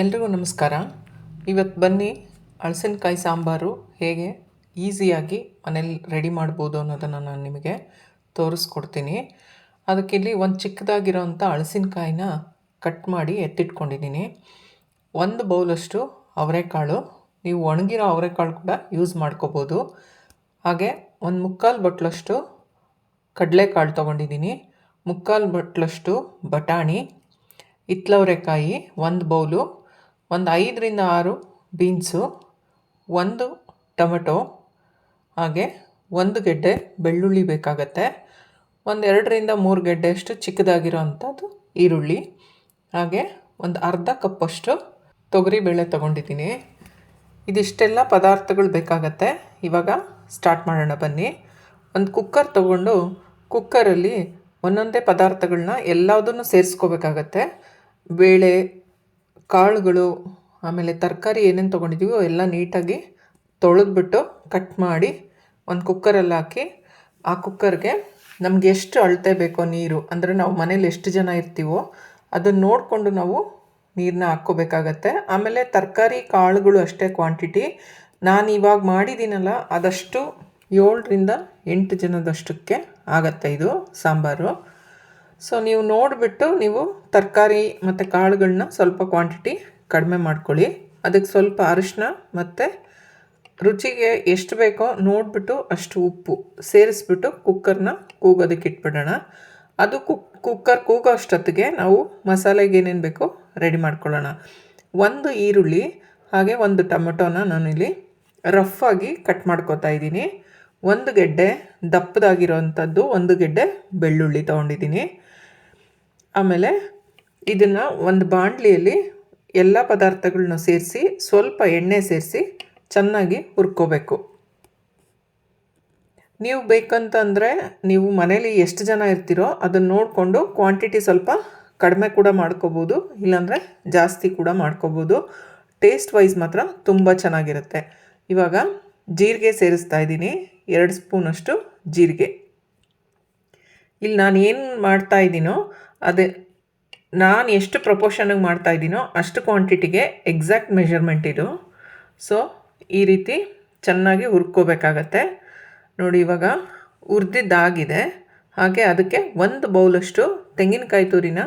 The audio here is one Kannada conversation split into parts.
ಎಲ್ರಿಗೂ ನಮಸ್ಕಾರ. ಇವತ್ತು ಬನ್ನಿ ಹಳಸಿನಕಾಯಿ ಸಾಂಬಾರು ಹೇಗೆ ಈಸಿಯಾಗಿ ಮನೇಲಿ ರೆಡಿ ಮಾಡ್ಬೋದು ಅನ್ನೋದನ್ನು ನಾನು ನಿಮಗೆ ತೋರಿಸ್ಕೊಡ್ತೀನಿ. ಅದಕ್ಕೆ ಇಲ್ಲಿ ಒಂದು ಚಿಕ್ಕದಾಗಿರೋಂಥ ಹಳಸಿನಕಾಯಿನ ಕಟ್ ಮಾಡಿ ಎತ್ತಿಟ್ಕೊಂಡಿದ್ದೀನಿ. ಒಂದು ಬೌಲಷ್ಟು ಅವರೆಕಾಳು. ನೀವು ಒಣಗಿರೋ ಅವರೆಕಾಳು ಕೂಡ ಯೂಸ್ ಮಾಡ್ಕೋಬೋದು. ಹಾಗೆ ಒಂದು ಮುಕ್ಕಾಲು ಬಟ್ಲಷ್ಟು ಕಡಲೆಕಾಳು ತೊಗೊಂಡಿದ್ದೀನಿ. ಮುಕ್ಕಾಲು ಬಟ್ಲಷ್ಟು ಬಟಾಣಿ ಹಿತ್ಲವರೆಕಾಯಿ ಒಂದು ಬೌಲು ಒಂದು ಐದರಿಂದ ಆರು ಬೀನ್ಸು, ಒಂದು ಟೊಮೆಟೊ, ಹಾಗೆ ಒಂದು ಗೆಡ್ಡೆ ಬೆಳ್ಳುಳ್ಳಿ ಬೇಕಾಗತ್ತೆ. ಒಂದು ಎರಡರಿಂದ ಮೂರು ಗೆಡ್ಡೆಯಷ್ಟು ಚಿಕ್ಕದಾಗಿರೋ ಅಂಥದ್ದು ಈರುಳ್ಳಿ. ಹಾಗೆ ಒಂದು ಅರ್ಧ ಕಪ್ಪಷ್ಟು ತೊಗರಿಬೇಳೆ ತೊಗೊಂಡಿದ್ದೀನಿ. ಇದಿಷ್ಟೆಲ್ಲ ಪದಾರ್ಥಗಳು ಬೇಕಾಗತ್ತೆ. ಇವಾಗ ಸ್ಟಾರ್ಟ್ ಮಾಡೋಣ ಬನ್ನಿ. ಒಂದು ಕುಕ್ಕರ್ ತೊಗೊಂಡು ಕುಕ್ಕರಲ್ಲಿ ಒಂದೊಂದೇ ಪದಾರ್ಥಗಳನ್ನ ಎಲ್ಲದನ್ನು ಸೇರಿಸ್ಕೋಬೇಕಾಗತ್ತೆ. ಬೇಳೆ ಕಾಳುಗಳು, ಆಮೇಲೆ ತರಕಾರಿ ಏನೇನು ತೊಗೊಂಡಿದ್ದೀವೋ ಎಲ್ಲ ನೀಟಾಗಿ ತೊಳೆದ್ಬಿಟ್ಟು ಕಟ್ ಮಾಡಿ ಒಂದು ಕುಕ್ಕರಲ್ಲಿ ಹಾಕಿ, ಆ ಕುಕ್ಕರ್ಗೆ ನಮ್ಗೆ ಎಷ್ಟು ಅಳತೆ ಬೇಕೋ ನೀರು, ಅಂದರೆ ನಾವು ಮನೇಲಿ ಎಷ್ಟು ಜನ ಇರ್ತೀವೋ ಅದನ್ನು ನೋಡಿಕೊಂಡು ನಾವು ನೀರನ್ನ ಹಾಕ್ಕೋಬೇಕಾಗತ್ತೆ. ಆಮೇಲೆ ತರಕಾರಿ, ಕಾಳುಗಳು ಅಷ್ಟೇ ಕ್ವಾಂಟಿಟಿ ನಾನು ಇವಾಗ ಮಾಡಿದ್ದೀನಲ್ಲ ಅದಷ್ಟು ಏಳರಿಂದ ಎಂಟು ಜನದಷ್ಟಕ್ಕೆ ಆಗತ್ತೆ ಇದು ಸಾಂಬಾರು. ಸೊ ನೀವು ನೋಡಿಬಿಟ್ಟು ನೀವು ತರಕಾರಿ ಮತ್ತು ಕಾಳುಗಳನ್ನ ಸ್ವಲ್ಪ ಕ್ವಾಂಟಿಟಿ ಕಡಿಮೆ ಮಾಡ್ಕೊಳ್ಳಿ. ಅದಕ್ಕೆ ಸ್ವಲ್ಪ ಅರಿಶಿನ ಮತ್ತು ರುಚಿಗೆ ಎಷ್ಟು ಬೇಕೋ ನೋಡಿಬಿಟ್ಟು ಅಷ್ಟು ಉಪ್ಪು ಸೇರಿಸ್ಬಿಟ್ಟು ಕುಕ್ಕರ್ನ ಕೂಗೋದಕ್ಕೆ ಇಟ್ಬಿಡೋಣ. ಅದು ಕುಕ್ ಕುಕ್ಕರ್ ಕೂಗೋ ಅಷ್ಟೊತ್ತಿಗೆ ನಾವು ಮಸಾಲೆಗೆ ಏನೇನು ಬೇಕೋ ರೆಡಿ ಮಾಡ್ಕೊಳ್ಳೋಣ. ಒಂದು ಈರುಳ್ಳಿ ಹಾಗೆ ಒಂದು ಟೊಮೆಟೊನ ನಾನಿಲ್ಲಿ ಆಗಿ ಕಟ್ ಮಾಡ್ಕೋತಾ ಇದ್ದೀನಿ. ಒಂದು ಗೆಡ್ಡೆ ದಪ್ಪದಾಗಿರೋವಂಥದ್ದು ಒಂದು ಗೆಡ್ಡೆ ಬೆಳ್ಳುಳ್ಳಿ ತೊಗೊಂಡಿದ್ದೀನಿ. ಆಮೇಲೆ ಇದನ್ನು ಒಂದು ಬಾಣಲಿಯಲ್ಲಿ ಎಲ್ಲ ಪದಾರ್ಥಗಳನ್ನ ಸೇರಿಸಿ ಸ್ವಲ್ಪ ಎಣ್ಣೆ ಸೇರಿಸಿ ಚೆನ್ನಾಗಿ ಹುರ್ಕೋಬೇಕು. ನೀವು ಬೇಕಂತಂದರೆ ನೀವು ಮನೇಲಿ ಎಷ್ಟು ಜನ ಇರ್ತೀರೋ ಅದನ್ನು ನೋಡಿಕೊಂಡು ಕ್ವಾಂಟಿಟಿ ಸ್ವಲ್ಪ ಕಡಿಮೆ ಕೂಡ ಮಾಡ್ಕೋಬೋದು, ಇಲ್ಲಾಂದರೆ ಜಾಸ್ತಿ ಕೂಡ ಮಾಡ್ಕೋಬೋದು. ಟೇಸ್ಟ್ ವೈಸ್ ಮಾತ್ರ ತುಂಬ ಚೆನ್ನಾಗಿರುತ್ತೆ. ಇವಾಗ ಜೀರಿಗೆ ಸೇರಿಸ್ತಾ ಇದ್ದೀನಿ. ಎರಡು ಸ್ಪೂನಷ್ಟು ಜೀರಿಗೆ. ಇಲ್ಲಿ ನಾನು ಏನು ಮಾಡ್ತಾ ಇದ್ದೀನೋ ಅದೇ, ನಾನು ಎಷ್ಟು ಪ್ರಪೋರ್ಷನಿಗೆ ಮಾಡ್ತಾ ಇದ್ದೀನೋ ಅಷ್ಟು ಕ್ವಾಂಟಿಟಿಗೆ ಎಕ್ಸಾಕ್ಟ್ ಮೆಷರ್ಮೆಂಟ್ ಇದು. ಸೊ ಈ ರೀತಿ ಚೆನ್ನಾಗಿ ಹುರ್ಕೋಬೇಕಾಗತ್ತೆ. ನೋಡಿ, ಇವಾಗ ಹುರಿದಿದ್ದಾಗಿದೆ. ಹಾಗೆ ಅದಕ್ಕೆ ಒಂದು ಬೌಲಷ್ಟು ತೆಂಗಿನಕಾಯಿ ತುರಿನ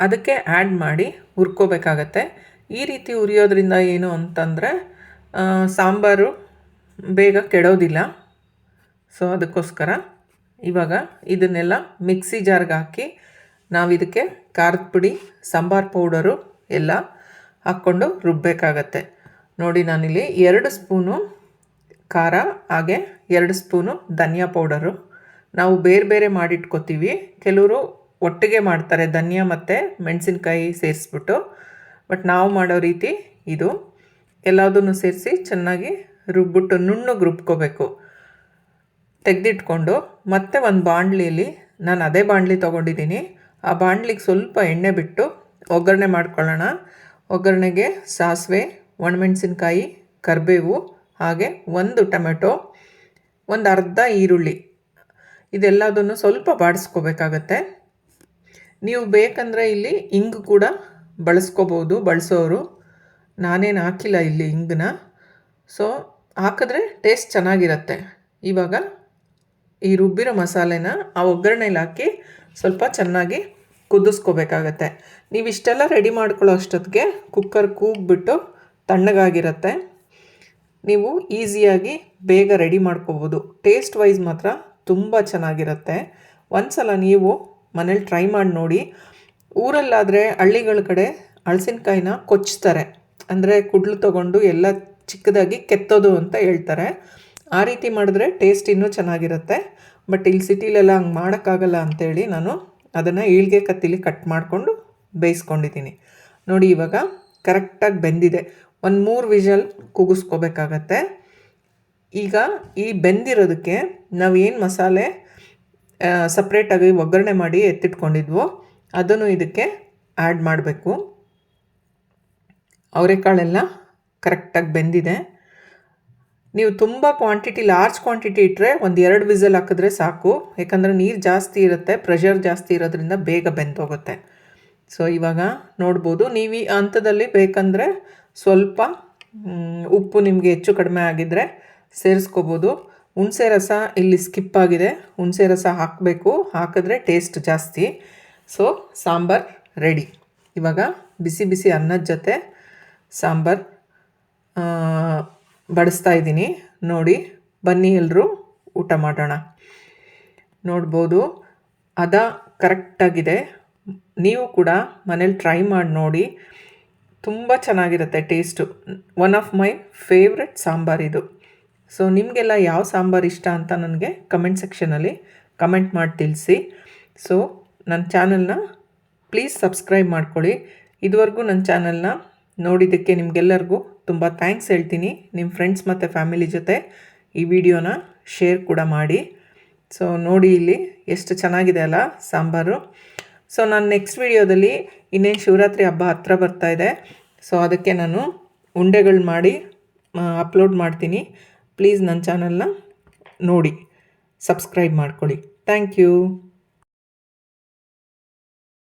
ಅದಕ್ಕೆ ಆ್ಯಡ್ ಮಾಡಿ ಹುರ್ಕೋಬೇಕಾಗತ್ತೆ. ಈ ರೀತಿ ಉರಿಯೋದ್ರಿಂದ ಏನು ಅಂತಂದರೆ ಸಾಂಬಾರು ಬೇಗ ಕೆಡೋದಿಲ್ಲ. ಸೊ ಅದಕ್ಕೋಸ್ಕರ ಇವಾಗ ಇದನ್ನೆಲ್ಲ ಮಿಕ್ಸಿ ಜಾರ್ಗೆ ಹಾಕಿ ನಾವು ಇದಕ್ಕೆ ಖಾರದ ಪುಡಿ, ಸಾಂಬಾರು ಪೌಡರು ಎಲ್ಲ ಹಾಕ್ಕೊಂಡು ರುಬ್ಬಬೇಕಾಗತ್ತೆ ನೋಡಿ ನಾನಿಲ್ಲಿ ಎರಡು ಸ್ಪೂನು ಖಾರ, ಹಾಗೆ ಎರಡು ಸ್ಪೂನು ಧನಿಯಾ ಪೌಡರು. ನಾವು ಬೇರೆ ಬೇರೆ ಮಾಡಿಟ್ಕೋತೀವಿ. ಕೆಲವರು ಒಟ್ಟಿಗೆ ಮಾಡ್ತಾರೆ, ಧನಿಯಾ ಮತ್ತು ಮೆಣಸಿನ್ಕಾಯಿ ಸೇರಿಸ್ಬಿಟ್ಟು. ಬಟ್ ನಾವು ಮಾಡೋ ರೀತಿ ಇದು ಎಲ್ಲದನ್ನು ಸೇರಿಸಿ ಚೆನ್ನಾಗಿ ರುಬ್ಬಿಟ್ಟು ನುಣ್ಣಗೆ ರುಬ್ಕೋಬೇಕು. ತೆಗೆದಿಟ್ಕೊಂಡು ಮತ್ತೆ ಒಂದು ಬಾಣಲಿಯಲ್ಲಿ ನಾನು ಅದೇ ಬಾಣಲಿ ತೊಗೊಂಡಿದ್ದೀನಿ. ಆ ಬಾಣಲಿಗೆ ಸ್ವಲ್ಪ ಎಣ್ಣೆ ಬಿಟ್ಟು ಒಗ್ಗರಣೆ ಮಾಡ್ಕೊಳ್ಳೋಣ. ಒಗ್ಗರಣೆಗೆ ಸಾಸಿವೆ, ಒಣಮೆಣಸಿನ್ಕಾಯಿ, ಕರಿಬೇವು, ಹಾಗೆ ಒಂದು ಟೊಮೆಟೊ, ಒಂದು ಅರ್ಧ ಈರುಳ್ಳಿ. ಇದೆಲ್ಲದನ್ನು ಸ್ವಲ್ಪ ಬಾಡಿಸ್ಕೋಬೇಕಾಗತ್ತೆ. ನೀವು ಬೇಕಂದರೆ ಇಲ್ಲಿ ಇಂಗು ಕೂಡ ಬಳಸ್ಕೋಬೋದು ಬಳಸೋರು. ನಾನೇನು ಹಾಕಿಲ್ಲ ಇಲ್ಲಿ ಇಂಗನ್ನ ಸೊ, ಹಾಕಿದ್ರೆ ಟೇಸ್ಟ್ ಚೆನ್ನಾಗಿರುತ್ತೆ. ಇವಾಗ ಈ ರುಬ್ಬಿರೋ ಮಸಾಲೆನ ಆ ಒಗ್ಗರಣೆಲಿ ಹಾಕಿ ಸ್ವಲ್ಪ ಚೆನ್ನಾಗಿ ಕುದಿಸ್ಕೋಬೇಕಾಗತ್ತೆ. ನೀವು ಇಷ್ಟೆಲ್ಲ ರೆಡಿ ಮಾಡ್ಕೊಳ್ಳೋ ಅಷ್ಟೊತ್ತಿಗೆ ಕುಕ್ಕರ್ ಕೂಗ್ಬಿಟ್ಟು ತಣ್ಣಗಾಗಿರುತ್ತೆ. ನೀವು ಈಸಿಯಾಗಿ ಬೇಗ ರೆಡಿ ಮಾಡ್ಕೋಬೋದು. ಟೇಸ್ಟ್ ವೈಸ್ ಮಾತ್ರ ತುಂಬ ಚೆನ್ನಾಗಿರುತ್ತೆ. ಒಂದು ಸಲ ನೀವು ಮನೇಲಿ ಟ್ರೈ ಮಾಡಿ ನೋಡಿ. ಊರಲ್ಲಾದರೆ ಹಳ್ಳಿಗಳ ಕಡೆ ಹಳಸಿನ್ಕಾಯಿನ ಕೊಚ್ತಾರೆ. ಅಂದರೆ ಕುಡ್ಲು ತೊಗೊಂಡು ಎಲ್ಲ ಚಿಕ್ಕದಾಗಿ ಕೆತ್ತೋದು ಅಂತ ಹೇಳ್ತಾರೆ. ಆ ರೀತಿ ಮಾಡಿದ್ರೆ ಟೇಸ್ಟ್ ಇನ್ನೂ ಚೆನ್ನಾಗಿರುತ್ತೆ. ಬಟ್ ಇಲ್ಲಿ ಸಿಟಿಲೆಲ್ಲ ಹಂಗೆ ಮಾಡೋಕ್ಕಾಗಲ್ಲ ಅಂಥೇಳಿ ನಾನು ಅದನ್ನು ಈಳ್ಗೆ ಕತ್ತಿಲಿ ಕಟ್ ಮಾಡಿಕೊಂಡು ಬೇಯಿಸ್ಕೊಂಡಿದ್ದೀನಿ. ನೋಡಿ ಇವಾಗ ಕರೆಕ್ಟಾಗಿ ಬೆಂದಿದೆ. ಒಂದು ಮೂರು ವಿಷಲ್ ಕೂಗಿಸ್ಕೋಬೇಕಾಗತ್ತೆ. ಈಗ ಈ ಬೆಂದಿರೋದಕ್ಕೆ ನಾವು ಏನು ಮಸಾಲೆ ಸಪ್ರೇಟಾಗಿ ಒಗ್ಗರಣೆ ಮಾಡಿ ಎತ್ತಿಟ್ಕೊಂಡಿದ್ವೋ ಅದನ್ನು ಇದಕ್ಕೆ ಆ್ಯಡ್ ಮಾಡಬೇಕು. ಅವರೆಕಾಳೆಲ್ಲ ಕರೆಕ್ಟಾಗಿ ಬೆಂದಿದೆ. ನೀವು ತುಂಬ ಕ್ವಾಂಟಿಟಿ ಲಾರ್ಜ್ ಕ್ವಾಂಟಿಟಿ ಇಟ್ಟರೆ ಒಂದು ಎರಡು ವಿಸಲ್ ಹಾಕಿದ್ರೆ ಸಾಕು. ಯಾಕಂದರೆ ನೀರು ಜಾಸ್ತಿ ಇರುತ್ತೆ ಪ್ರೆಷರ್ ಜಾಸ್ತಿ ಇರೋದ್ರಿಂದ ಬೇಗ ಬೆಂದೋಗುತ್ತೆ. ಸೊ ಇವಾಗ ನೋಡ್ಬೋದು. ನೀವು ಈ ಹಂತದಲ್ಲಿ ಬೇಕಂದರೆ ಸ್ವಲ್ಪ ಉಪ್ಪು ನಿಮಗೆ ಹೆಚ್ಚು ಕಡಿಮೆ ಆಗಿದ್ದರೆ ಸೇರಿಸ್ಕೋಬೋದು. ಹುಣಸೆ ರಸ ಇಲ್ಲಿ ಸ್ಕಿಪ್ ಆಗಿದೆ. ಹುಣಸೆ ರಸ ಹಾಕಬೇಕು. ಹಾಕಿದ್ರೆ ಟೇಸ್ಟ್ ಜಾಸ್ತಿ. ಸೊ ಸಾಂಬಾರ್ ರೆಡಿ ಇವಾಗ ಬಿಸಿ ಬಿಸಿ ಅನ್ನದ ಜೊತೆ ಸಾಂಬಾರ್ ಬಡಿಸ್ತಾ ಇದ್ದೀನಿ. ನೋಡಿ, ಬನ್ನಿ ಎಲ್ಲರೂ ಊಟ ಮಾಡೋಣ. ನೋಡ್ಬೋದು, ಅದ ಕರೆಕ್ಟಾಗಿದೆ ನೀವು ಕೂಡ ಮನೇಲಿ ಟ್ರೈ ಮಾಡಿ ನೋಡಿ. ತುಂಬ ಚೆನ್ನಾಗಿರುತ್ತೆ taste one of my favourite sambar ಇದು. ಸೊ ನಿಮಗೆಲ್ಲ ಯಾವ ಸಾಂಬಾರು ಇಷ್ಟ ಅಂತ ನನಗೆ ಕಮೆಂಟ್ ಸೆಕ್ಷನಲ್ಲಿ ಕಮೆಂಟ್ ಮಾಡಿ ತಿಳಿಸಿ. ಸೊ ನನ್ನ ಚಾನಲ್ನ ಪ್ಲೀಸ್ ಸಬ್ಸ್ಕ್ರೈಬ್ ಮಾಡ್ಕೊಳ್ಳಿ. ಇದುವರೆಗೂ ನನ್ನ ಚಾನಲ್ನ ನೋಡಿದ್ದಕ್ಕೆ ನಿಮಗೆಲ್ಲರಿಗೂ ತುಂಬ ಥ್ಯಾಂಕ್ಸ್ ಹೇಳ್ತೀನಿ ನಿಮ್ಮ ಫ್ರೆಂಡ್ಸ್ ಮತ್ತು ಫ್ಯಾಮಿಲಿ ಜೊತೆ ಈ ವಿಡಿಯೋನ ಶೇರ್ ಕೂಡ ಮಾಡಿ. ಸೊ ನೋಡಿ ಇಲ್ಲಿ ಎಷ್ಟು ಚೆನ್ನಾಗಿದೆ ಅಲ್ಲ ಸಾಂಬಾರು. ಸೊ ನಾನು ನೆಕ್ಸ್ಟ್ ವಿಡಿಯೋದಲ್ಲಿ ಇನ್ನೇನು ಶಿವರಾತ್ರಿ ಹಬ್ಬ ಹತ್ರ ಬರ್ತಾ ಇದೆ. ಸೊ ಅದಕ್ಕೆ ನಾನು ಉಂಡೆಗಳು ಮಾಡಿ ಅಪ್ಲೋಡ್ ಮಾಡ್ತೀನಿ. ಪ್ಲೀಸ್ ನನ್ನ ಚಾನಲ್ನ ನೋಡಿ ಸಬ್ಸ್ಕ್ರೈಬ್ ಮಾಡ್ಕೊಳ್ಳಿ. Thank you